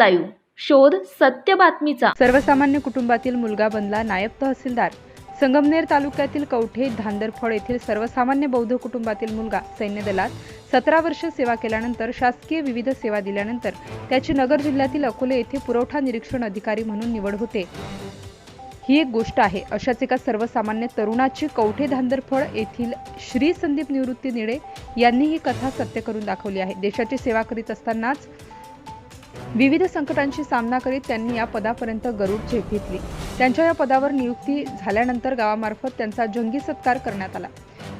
Live. शोध सत्य बातमीचा. सर्वसामान्य कुटुंबातील मुलगा बनला नायब तहसीलदार. संगमनेर तालुक्यातील कवठे धांदरफळ येथील सर्वसामान्य बौद्ध कुटुंबातील मुलगा सैन्य दलात सतरा वर्ष सेवा केल्यानंतर शासकीय विविध सेवा दिल्यानंतर त्याची नगर जिल्ह्यातील अकोले येथे पुरवठा निरीक्षण अधिकारी म्हणून निवड होते. ही एक गोष्ट आहे. अशाच एका सर्वसामान्य तरुणाची कवठे धांदरफळ येथील श्री संदीप निवृत्ती निळे यांनी ही कथा सत्य करून दाखवली आहे. देशाची सेवा करीत असतानाच विविध संकटांशी सामना करीत त्यांनी या पदापर्यंत गरुड झेप घेतली. त्यांच्या या पदावर नियुक्ती झाल्यानंतर गावामार्फत त्यांचा जंगी सत्कार करण्यात आला.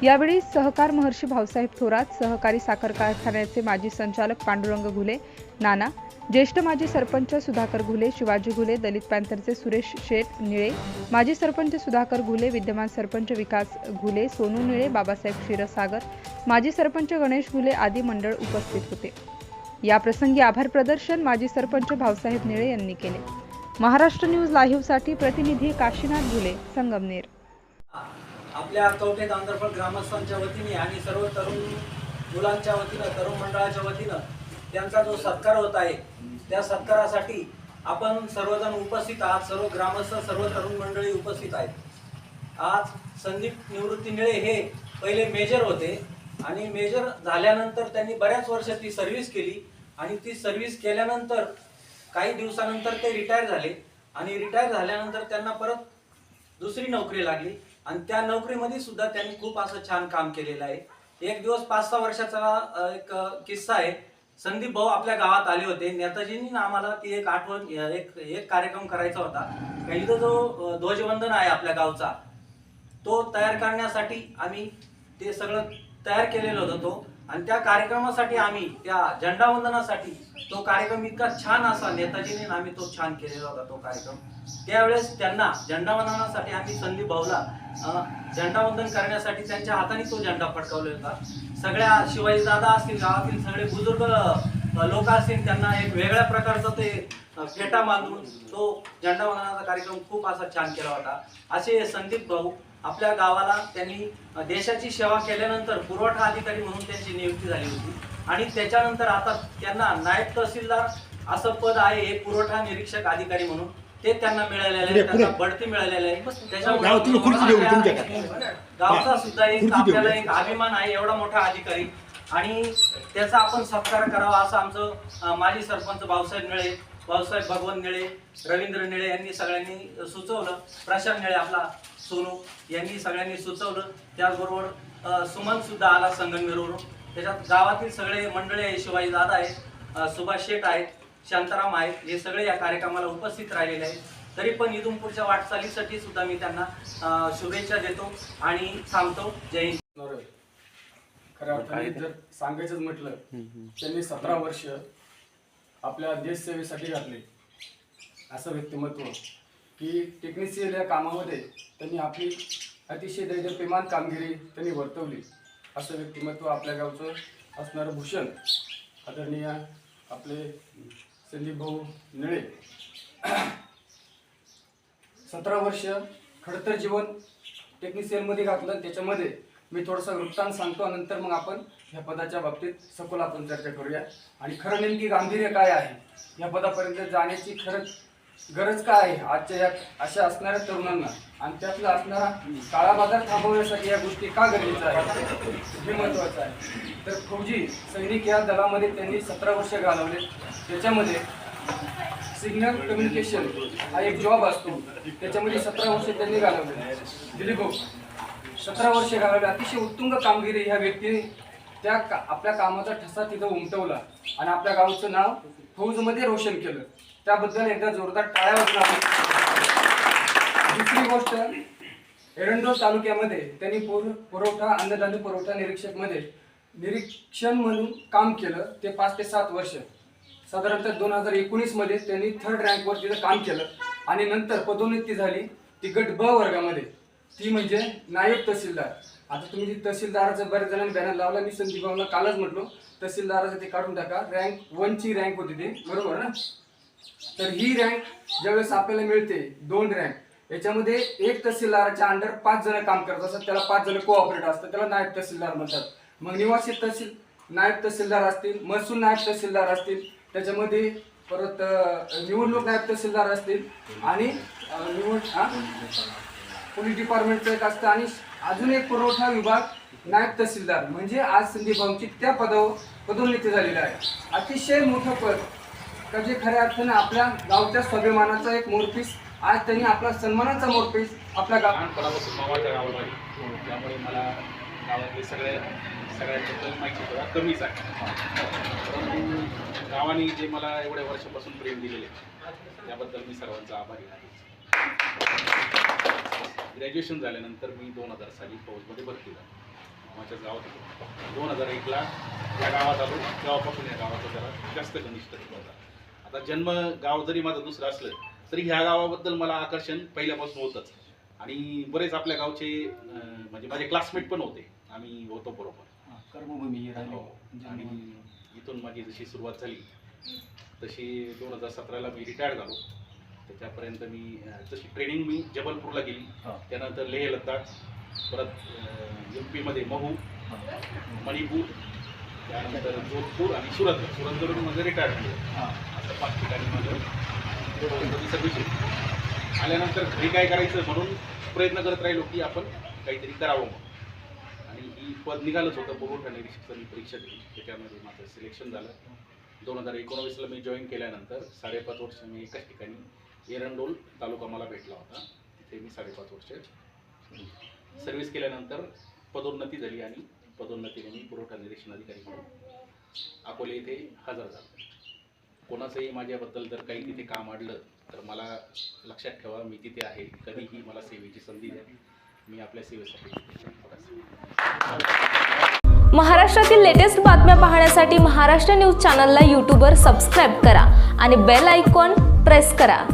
यावेळी सहकार महर्षी भाऊसाहेब थोरात सहकारी साखर कारखान्याचे माजी संचालक पांडुरंग घुले नाना ज्येष्ठ माजी सरपंच सुधाकर घुले शिवाजी घुले दलित पॅन्थरचे सुरेश शेठ निळे माजी सरपंच सुधाकर घुले विद्यमान सरपंच विकास घुले सोनू निळे बाबासाहेब क्षीरसागर माजी सरपंच गणेश घुले आदी मंडळ उपस्थित होते. या प्रसंगी आभार प्रदर्शन माजी सरपंच भाऊसाहेब निळे यांनी केले. महाराष्ट्र न्यूज लाईव्हसाठी प्रतिनिधी काशीनाथ घुले संगमनेर. आपल्या कवठे दांदरफळ ग्रामस्थांच्या वतीने आणि सर्व तरुण मुलांच्या वतीनं तरुण मंडळाच्या वतीनं त्यांचा जो सत्कार होत आहे त्या सत्कारासाठी आपण सर्वजण उपस्थित आहात सर्व ग्रामस्थ सर्व तरुण मंडळी उपस्थित आहेत. आज संदीप निवृत्ती निळे हे पहिले मेजर होते आणि मेजर झाल्यानंतर त्यांनी बऱ्याच वर्ष ती सर्व्हिस केली. आणि ती सर्व्हिस केल्यानंतर काही दिवसानंतर ते रिटायर झाले. आणि रिटायर झाल्यानंतर त्यांना परत दुसरी नोकरी लागली. आणि त्या नोकरीमध्ये सुद्धा त्यांनी खूप असं छान काम केलेलं आहे. एक दिवस पाच सहा वर्षाचा एक किस्सा आहे. संदीप भाऊ आपल्या गावात आले होते. नेताजींनी आम्हाला ती एक आठवण एक एक कार्यक्रम करायचा होता. का जो ध्वजवंदन आहे आपल्या गावचा तो तयार करण्यासाठी आम्ही ते सगळं तयार केलेलं होतं तो. आणि त्या कार्यक्रमासाठी आम्ही त्या झेंडावंदनासाठी तो कार्यक्रम इतका छान असा नेताजीने आम्ही तो छान केलेला होता तो कार्यक्रम. त्यावेळेस त्यांना झेंडावंदनासाठी आम्ही संदीप भाऊला अं, झेंडावंदन करण्यासाठी त्यांच्या हाताने तो झेंडा फडकावला होता. सगळ्या शिवाजी दादा असतील गावातील सगळे बुजुर्ग लोक असतील त्यांना एक वेगळ्या प्रकारचा ते फेटा बांधून तो झेंडावंदनाचा कार्यक्रम खूप असा छान केला होता. असे संदीप भाऊ आपल्या गावाला त्यांनी देशाची सेवा केल्यानंतर पुरवठा अधिकारी म्हणून त्यांची नियुक्ती झाली होती. आणि त्याच्यानंतर आता त्यांना नायब तहसीलदार असं पद आहे हे पुरवठा निरीक्षक अधिकारी म्हणून ते त्यांना मिळालेलं आहे त्यांना बढती मिळालेली आहे. त्याच्यामुळे गावचा सुद्धा एक. आपल्याला एक अभिमान आहे एवढा मोठा अधिकारी. आणि त्याचा आपण सत्कार करावा असं आमचं माजी सरपंच भाऊसाहेब निळे भाऊसाहेब भगवंत निळे रवींद्र निळे यांनी सगळ्यांनी सुचवलं. प्रशांत निळे आपला सोनू यांनी सगळ्यांनी सुचवलं. त्याचबरोबर सुमन सुद्धा आला संगमनेरवरून त्याच्यात गावातील सगळे मंडळी आहे शिवाजी दादा आहेत सुभाष शेठ आहेत शांताराम आहेत हे सगळे या कार्यक्रमाला उपस्थित राहिलेले आहेत. तरी पण इथून पुढच्या वाटचालीसाठी सुद्धा मी त्यांना शुभेच्छा देतो आणि थांबतो. जय हिंद. खऱ्या अर्थाने जर सांगायचंच म्हटलं त्यांनी सतरा वर्ष आपल्या देश सेवेसाठी घातले. असं व्यक्तिमत्व. की टेक्निशियल या कामामध्ये त्यांनी आपली अतिशय दैदप्यमान कामगिरी त्यांनी वर्तवली. असं व्यक्तिमत्व आपल्या गावचं असणारं भूषण आदरणीय आपले संदीप भाऊ निळे. सतरा वर्ष खडतर जीवन टेक्निशियनमध्ये घातलं. त्याच्यामध्ये मी थोडंसं वृत्तांत सांगतो नंतर मग आपण ह्या पदाच्या बाबतीत सखोल आपण चर्चा करूया. आणि खरं नेमकी गांभीर्य काय आहे? या पदापर्यंत जाण्याची खरंच गरज काय आहे? आजच्या या अशा असणाऱ्या तरुणांना आणि त्यातला असणारा काळा बाजार थांबवण्यासाठी या गोष्टी का गरजेच्या आहेत? हे महत्त्वाचं आहे. तर फौजी सैनिक या दलामध्ये त्यांनी सतरा वर्ष घालवले. त्याच्यामध्ये सिग्नल कम्युनिकेशन हा एक जॉब असतो. त्याच्यामध्ये सतरा वर्ष त्यांनी घालवले. दिलीप सतरा वर्ष घालवले अतिशय उत्तुंग कामगिरी ह्या व्यक्तीने त्या का- आपल्या कामाचा ठसा तिथं उमटवला आणि आपल्या गावचं नाव फौजमध्ये रोशन केलं. त्याबद्दल एकदा जोरदार टाळ्या वाजून दुसरी गोष्ट एरंडोल तालुक्यामध्ये त्यांनी पुर पुरवठा अन्नधान्य पुरवठा निरीक्षकमध्ये निरीक्षण म्हणून काम केलं ते पाच ते सात वर्ष. साधारणतः दोन हजार एकोणीसमध्ये त्यांनी थर्ड रँकवर तिथं काम केलं आणि नंतर पदोन्नती झाली ती गट ब वर्गामध्ये. ती म्हणजे नायब तहसीलदार. आता तुम्ही जी तहसीलदाराचं बऱ्याच जणांनी बॅनर लावला मी संदीप भाऊला कालच म्हटलो तहसीलदाराचं ते काढून टाका. रँक वनची रँक होती ती. बरोबर ना? तर ही रँक ज्यावेळेस आपल्याला मिळते दोन रँक याच्यामध्ये एक तहसीलदाराच्या अंडर पाच जण काम करत असतात त्याला पाच जण कोऑपरेट असतात त्याला नायब तहसीलदार म्हणतात. मग निवासी तहसील नायब तहसीलदार असतील महसूल नायब तहसीलदार असतील त्याच्यामध्ये परत निवडणूक नायब तहसीलदार असतील आणि निवड हा? पोलीस डिपार्टमेंटचं एक असतं आणि अजून एक पुरवठा विभाग नायब तहसीलदार म्हणजे आज संदीप भाऊंची त्या पदावर पदोन्नती झालेली आहे. अतिशय मोठं पद. का जे खऱ्या अर्थानं आपल्या गावच्या स्वाभिमानाचा एक मोरपीस आज त्यांनी आपला सन्मानाचा मोरपीस आपल्या गाव लहानपणापासून मामाच्या गावाला आहे हो, त्यामुळे मला गावातले सगळे सगळ्यांबद्दल माहिती थोडा कमीच आहे. परंतु गावाने जे मला एवढ्या वर्षापासून प्रेम दिलेले त्याबद्दल मी सर्वांचा आभारी आहे. ग्रॅज्युएशन झाल्यानंतर मी दोन हजार साली फौजमध्ये भरती झालो. माझ्या गावात होतो. दोन हजार एकला या गावात आलो. तेव्हापासून या गावाचा जरा जास्त घनिष्ठ होता. आता जन्म गाव जरी माझं दुसरं असलं तरी ह्या गावाबद्दल मला आकर्षण पहिल्यापासून होतंच. आणि बरेच आपल्या गावचे म्हणजे माझे क्लासमेट पण होते. आम्ही होतो बरोबर. कर्मभूमी हो. आणि इथून माझी जशी सुरुवात झाली तशी दोन हजार सतराला मी रिटायर्ड झालो. त्याच्यापर्यंत मी तशी ट्रेनिंग मी जबलपूरला गेली त्यानंतर लेह लद्दाख परत एम पीमध्ये महू मणिपूर त्यानंतर जोधपूर आणि सुरत. सुरतवरून माझं रिटायर्ड झालं. असं पाच ठिकाणी माझं सर्व्हिस आल्यानंतर घरी काय करायचं म्हणून प्रयत्न करत राहिलो की आपण काहीतरी करावं म्हणून. आणि ही पद निघालंच होतं. पुरवठा निरीक्षकचं मी परीक्षा दिली. त्याच्यामध्ये माझं सिलेक्शन झालं. दोन हजार एकोणावीसला मी जॉईन केल्यानंतर साडेपाच वर्ष मी एकाच ठिकाणी एरंडोल तालुका मला भेटला होता. तिथे मी साडेपाच वर्ष सर्व्हिस केल्यानंतर पदोन्नती झाली आणि पदोन्नतीने मी पुरवठा निरीक्षण अधिकारी म्हणून अकोले इथे हजर झालो. कोणाचंही माझ्याबद्दल जर काही तिथे काम आडलं तर मला लक्षात ठेवा मी तिथे आहे. कधीही मला सेवेची संधी द्या. मी आपल्या सेवेसाठी महाराष्ट्रातील लेटेस्ट बातम्या पाहण्यासाठी महाराष्ट्र न्यूज चॅनलला यूट्यूबवर सबस्क्राईब करा आणि बेल आयकॉन प्रेस करा.